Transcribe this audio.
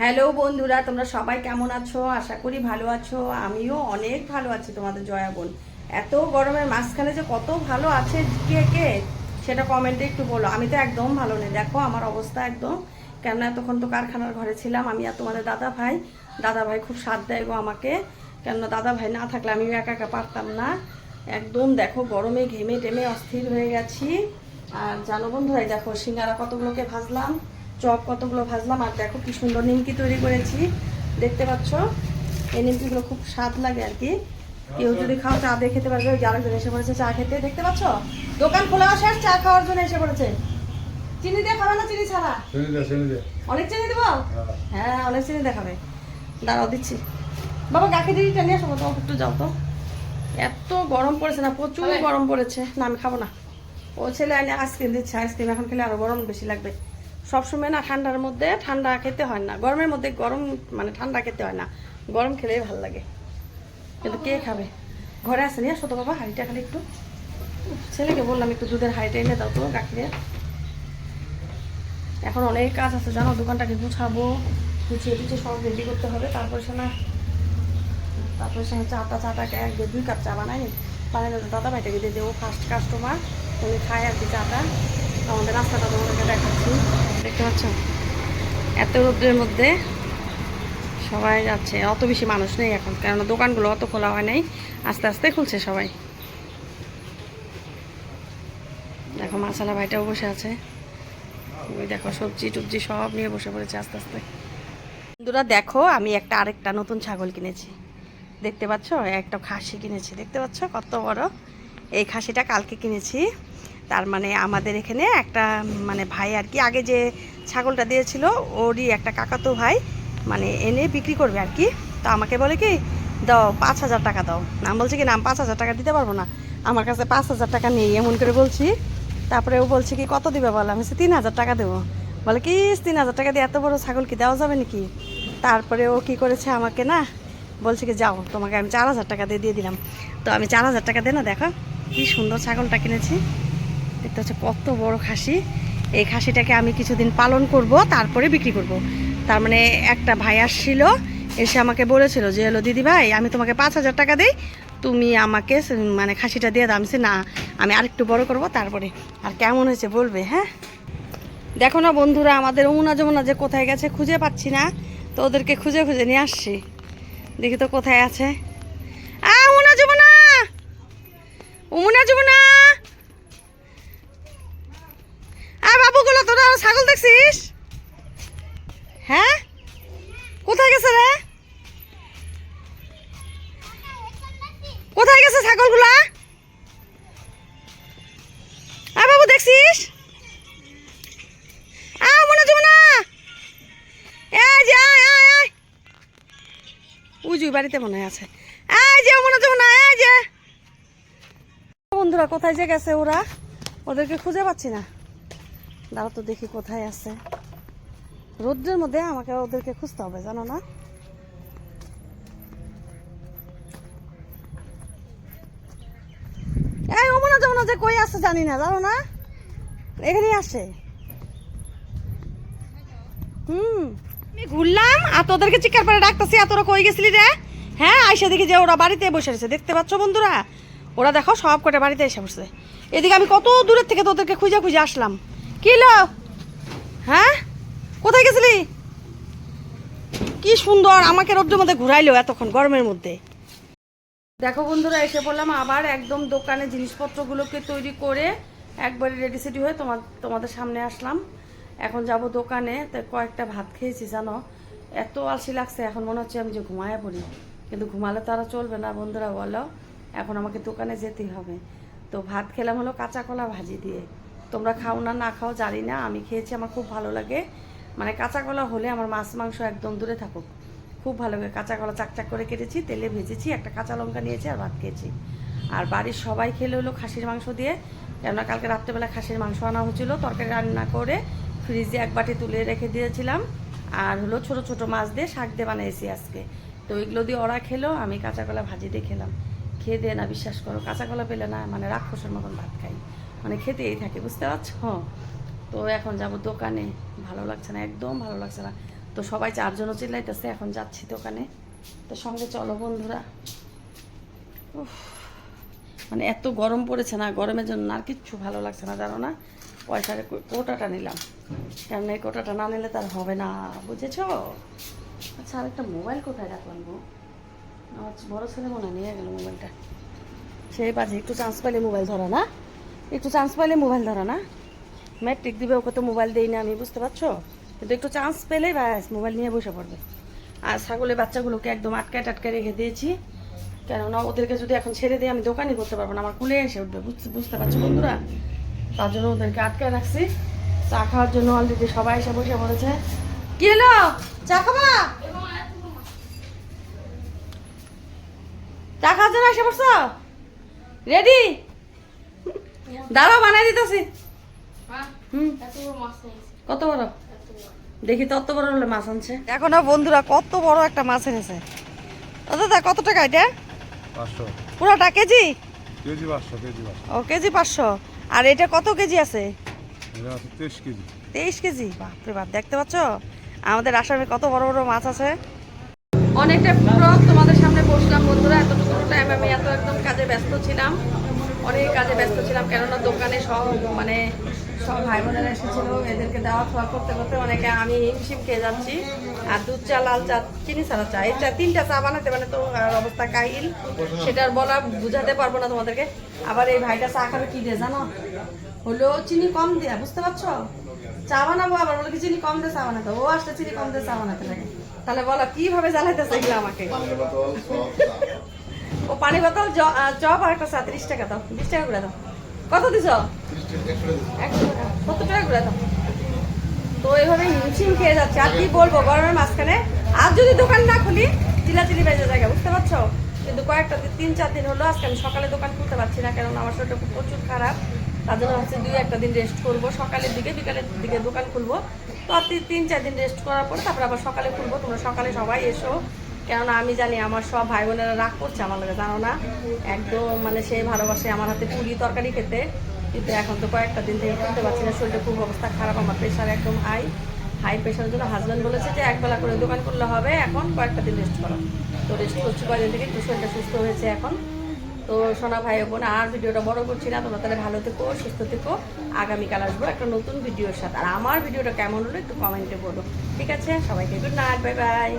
Hello বন্ধুরা, তোমরা সবাই কেমন আছো? আশা করি ভালো আছো। আমিও অনেক ভালো আছি তোমাদের জয়া বোন। এত গরমের মাঝখানে যে কত ভালো আছে কে কে, সেটা কমেন্টে একটু বলো। আমি তো একদম ভালো নেই। দেখো, আমার অবস্থা একদম কেননা এতক্ষণ তো কারখানার ঘরে ছিলাম। আমি আর তোমাদের দাদা ভাই দাদা ভাই খুব সাথ দেয় গো আমাকে। কেননা দাদা ভাই না থাকলে আমিও একা একা পারতাম না। একদম দেখো, গরমে ঘেমে টেমে অস্থির হয়ে গেছি। আর জানো বন্ধুরা, এই দেখো, সিঙ্গারা কতগুলোকে ভাজলাম? চপ কতগুলো ভাজলাম আর দেখো কি সুন্দর নিমকি তৈরি করেছি। দেখতে পাচ্ছ? এই নিমকিগুলো খুব স্বাদ লাগে আর কি। কেউ যদি খাও চা দিয়ে খেতে পারবে। ওই যে আরেকজন এসে পড়েছে চা খেতে। দেখতে পাচ্ছ? দোকান খোলা শেষ চা খাওয়ার জন্য এসে পড়েছে। চিনি দিয়ে খাবে না চিনি ছাড়া? অনেক চিনি দেবো? হ্যাঁ। অনেক চিনি দেখাবে। দাঁড়াও দিচ্ছি। বাবা গাকে দিদি টেনে আসো। তো একটু যাও তো। এত গরম পড়েছে না প্রচুর গরম পড়েছে। না আমি খাব না। ও ছেলে আইনে আইসক্রিম দিচ্ছে। আইসক্রিম এখন খেলে আরও গরম বেশি লাগবে। সবসময় না ঠান্ডার মধ্যে ঠান্ডা খেতে হয় না। গরমের মধ্যে গরম মানে ঠান্ডা খেতে হয় না। গরম খেলেই ভালো লাগে। কিন্তু কে খাবে? ঘরে আসে নিয়ে আসো তো বাবা, হাঁড়িটা খালি একটু। ছেলেকে বললাম একটু দুধের হাঁড়িটা এনে দাও তো গাখিরে। এখন অনেক কাজ আছে, জানো, দোকানটাকে গুছাবো। গুছিয়ে টুছিয়ে সব রেডি করতে হবে। তারপরে সে না তারপরে সে চাটা চাটাকে এক দুই কাপ চা বানায়নি বানালে তো দাদা ভাইটাকে দিয়ে দেবো ফার্স্ট কাস্টমার উনি খায় আর কি চাটা। আমাদের রাস্তাটা তোমাদেরকে দেখাচ্ছি। দেখতে পাচ্ছ? এত রোদ্রের মধ্যে সবাই যাচ্ছে। অত বেশি মানুষ নেই এখন, কেননা দোকানগুলো অত খোলা হয় নাই। আস্তে আস্তে খুলছে সবাই। দেখো মাসালা ভাইটাও বসে আছে। ওই দেখো, সবজি টুবজি সব নিয়ে বসে পড়েছে আস্তে আস্তে। বন্ধুরা, দেখো, আমি একটা আরেকটা নতুন ছাগল কিনেছি। দেখতে পাচ্ছ? একটা খাসি কিনেছি। দেখতে পাচ্ছ? কত বড়। এই খাসিটা কালকে কিনেছি। তার মানে আমাদের এখানে একটা মানে ভাই আর কি, আগে যে ছাগলটা দিয়েছিল, ওরই একটা কাকাতো ভাই মানে এনে বিক্রি করবে আর কি। তো আমাকে বলে কি, দাও, পাঁচ হাজার টাকা দাও। নাম বলছে কি, না, আমি পাঁচ হাজার টাকা দিতে পারব না। আমার কাছে পাঁচ হাজার টাকা নেই, এমন করে বলছি। তারপরে ও বলছে কি, কত দিবে? বলে, আমি তিন হাজার টাকা দেবো। বলে, কি, তিন হাজার টাকা দিয়ে এত বড় ছাগল কি দেওয়া যাবে নাকি? তারপরে ও কি করেছে আমাকে না, বলছে কি, যাও, তোমাকে আমি চার হাজার টাকা দিয়ে দিয়ে দিলাম। তো আমি চার হাজার টাকা দিয়ে না, দেখো, কি সুন্দর ছাগলটা কিনেছি। দেখতে হচ্ছে কত বড় খাসি। এই খাসিটাকে আমি কিছুদিন পালন করব, তারপরে বিক্রি করব। তার মানে একটা ভাই আসছিল, এসে আমাকে বলেছিল যে, হলো দিদি ভাই, আমি তোমাকে পাঁচ হাজার টাকা দিই, তুমি আমাকে মানে খাসিটা দিয়ে দাও। আমি না, আমি আরেকটু বড় করব তারপরে। আর কেমন হয়েছে বলবে হ্যাঁ? দেখো না বন্ধুরা, আমাদের অমুনা যমুনা যে কোথায় গেছে খুঁজে পাচ্ছি না, তো ওদেরকে খুঁজে খুঁজে নিয়ে আসছি। দেখি তো কোথায় আছে। আ অমুনা যমুনা! অমুনা যমুনা! ছাগল দেখছিস? হ্যাঁ? কোথায় গেছে রে? কোথায় গেছে ছাগলগুলা? আর বাবু, দেখছিস? মনে যাবে না। আয় বাড়িতে মনে আছে। এই যে, মনে না, এই যে। বন্ধুরা, কোথায় যে গেছে ওরা? ওদেরকে খুঁজে পাচ্ছি না। দাঁড়া তো দেখি কোথায় আছে। রোদ্রের মধ্যে আমাকে ওদেরকে খুঁজতে হবে, জানো না? যে কই আছে জানি না, জানো না? এখানেই আসে। হুম। আমি ঘুরলাম, আর তোদেরকে চিকার পাড়ে ডাকতেছি, আর তোরা কই গেছিলি রে? হ্যাঁ আইসা দেখি যে ওরা বাড়িতে বসে রয়েছে। দেখতে পাচ্ছ বন্ধুরা? ওরা দেখো সব কটা বাড়িতে এসে বসছে এদিকে আমি কত দূরের থেকে তোদেরকে খুঁজে খুঁজে আসলাম। কি হলো? হ্যাঁ? কোথায় গেছিলি? কি সুন্দর, আমাকে রোদ্রের মধ্যে ঘুরাইলো এতক্ষণ গরমের মধ্যে। দেখো বন্ধুরা, এসে বললাম আবার একদম দোকানে জিনিসপত্রগুলোকে তৈরি করে একবারে রেডি সেডি হয়ে তোমার তোমাদের সামনে আসলাম। এখন যাব দোকানে, তো কয়েকটা ভাত খেয়েছি, জানো? এত আলসি লাগছে, এখন মনে হচ্ছে আমি যে ঘুমায় পড়ি। কিন্তু ঘুমালে তো আর চলবে না, বন্ধুরা, বলো। এখন আমাকে দোকানে যেতেই হবে। তো ভাত খেলাম হলো কাঁচা কলা ভাজি দিয়ে। তোমরা খাও না না খাও, জানি না, আমি খেয়েছি, আমার খুব ভালো লাগে। মানে কাঁচা কলা হলে আমার মাছ মাংস একদম দূরে থাকুক। খুব ভালো লাগে, কাঁচা কলা চাকচাক করে কেটেছি, তেলে ভেজেছি, একটা কাঁচা লঙ্কা নিয়েছি আর ভাত খেয়েছি। আর বাড়ির সবাই খেলে হলো খাসির মাংস দিয়ে, কেননা কালকে রাত্রেবেলা খাসির মাংস আনা হয়েছিল, তরকারি রান্না করে ফ্রিজে এক বাটি তুলে রেখে দিয়েছিলাম। আর হলো ছোট ছোট মাছ দিয়ে শাক দিয়ে বানিয়েছি আজকে। তো ওইগুলো দিয়ে ওরা খেলো, আমি কাঁচা কলা ভাজি দিয়ে খেলাম। খেয়ে দিয়ে না, বিশ্বাস করো, কাঁচা কলা পেলে না মানে রাক্ষসের মতন ভাত খাই। মানে খেতেই থাকে বুঝতে পারছ? তো এখন যাব দোকানে ভালো লাগছে না একদম ভালো লাগছে না। তো সবাই চারজনও চিল্লাইতেছে এখন যাচ্ছি দোকানে। তো সঙ্গে চলো বন্ধুরা। উফ, মানে এত গরম পড়েছে না গরমের জন্য আর কিচ্ছু ভালো লাগছে না জানো না? পয়সার কোটাটা নিলাম। কারণ এই কোটাটা না নিলে তার হবে না বুঝেছ? আচ্ছা আর একটা মোবাইল কোথায় রাখলাম গো? আমার বড় ছেলে মনে নিয়ে গেল মোবাইলটা। সেই বাজে একটু চান্স পাইলে মোবাইল ধরা না? একটু চান্স পাইলে মোবাইল ধরা না। ম্যাট্রিক দিবে, ওকে তো মোবাইল দেই না, আমি বুঝতে পারছ? কিন্তু একটু চান্স পেলে ব্যাস মোবাইল নিয়ে বসে পড়বে। আর ছাগলের বাচ্চাগুলোকে একদম আটকায় টাটকায় রেখে দিয়েছি। কেননা ওদেরকে যদি এখন ছেড়ে দিই, আমি দোকানই করতে পারব না, আমার কুলে এসে উঠবে বুঝতে পারছ বন্ধুরা? তার জন্য ওদেরকে আটকায় রাখছি। চা খাওয়ার জন্য অলরেডি সবাই এসে বসে পড়েছে। কি হলো? চা খাবা? চা খাওয়ার জন্য এসে পড়ছো? রেডি দাঁড়াও বানাই দিতেছি। কত বড়? দেখি তত বড় হলে মাছ আনছে। এখন না বন্ধুরা কত বড় একটা মাছ এনেছে। দাদা কত টাকা এটা? পাঁচশো। পুরোটা কেজি? কেজি পাঁচশো কেজি ও কেজি পাঁচশো। আর এটা কত কেজি আছে? আছে তেইশ কেজি। তেইশ কেজি? বাপরে বাপ দেখতে পাচ্ছ? আমাদের আসামে কত বড় বড় মাছ আছে। অনেকটা পুরো তোমাদের সামনে বসলাম বন্ধুরা। এতটুকু টাইম আমি এত একদম কাজে ব্যস্ত ছিলাম। অনেক কাজে ব্যস্ত ছিলাম, কেননা দোকানে সব মানে সব ভাই বোনেরা এসেছিল, এদেরকে দেওয়া খাওয়া করতে করতে অনেকে আমি হিমশিম খেয়ে যাচ্ছি। আর দুধ চা, লাল চা, চিনি ছাড়া চা, এই চা, তিনটা চা বানাতে মানে তো অবস্থা কাহিল। সেটার বলা বুঝাতে পারব না তোমাদেরকে। আবার এই ভাইটা চা খাবে কি দিয়ে জানো? হলো চিনি কম দেয়া, বুঝতে পারছ? চা বানাবো আবার, বলে কি চিনি কম দিয়ে চা বানাতে ও আসলে চিনি কম দিয়ে চা বানাতে লাগে। তাহলে বলো, কীভাবে জ্বালাইতেছে এগুলো আমাকে? ও পানি বোতল চপ আর একটা টাকা দাও, বিশ টাকা দাও। কত দিছ? একশো টাকা। দাও? তো এইভাবে হিমশিম খেয়ে যাচ্ছে। আর কি বলব, গরমের মাঝখানে? আর যদি দোকান না খুলি, চিলাচিলি বেজে বুঝতে পারছ? কিন্তু কয়েকটা তিন চার দিন হলো আজকে আমি সকালে দোকান খুলতে পারছি না কারণ আমার শরীরটা প্রচুর খারাপ। তার জন্য হচ্ছে দুই একটা দিন রেস্ট করব, সকালের দিকে, বিকালের দিকে দোকান খুলবো। তো আর তিন চার দিন রেস্ট করার পর তারপর আবার সকালে খুলবো। তোমরা সকালে সবাই এসো। কেননা আমি জানি আমার সব ভাই বোনেরা রাগ করছে আমার লাগে, জানো না? একদম মানে সে ভালোবাসে আমার হাতে পুরি তরকারি খেতে, কিন্তু এখন তো কয়েকটা দিন থেকে খুলতে পারছি না শরীরটা খুব অবস্থা খারাপ, আমার প্রেশার একদম হাই হাই প্রেশারের জন্য হাজব্যান্ড বলেছে যে একবেলা করে দোকান করলে হবে, এখন কয়েকটা দিন রেস্ট করো। তো রেস্ট করছি কয়েকদিন থেকে? একটু শরীরটা সুস্থ হয়েছে এখন। তো সোনা ভাই বোন, আর ভিডিওটা বড় করছি না, তোমরা তাহলে ভালো থেকো, সুস্থ থেকো। আগামীকাল আসব একটা নতুন ভিডিওর সাথে। আর আমার ভিডিওটা কেমন হলো একটু কমেন্টে বলো। ঠিক আছে? সবাইকে গুড নাইট বাই বাই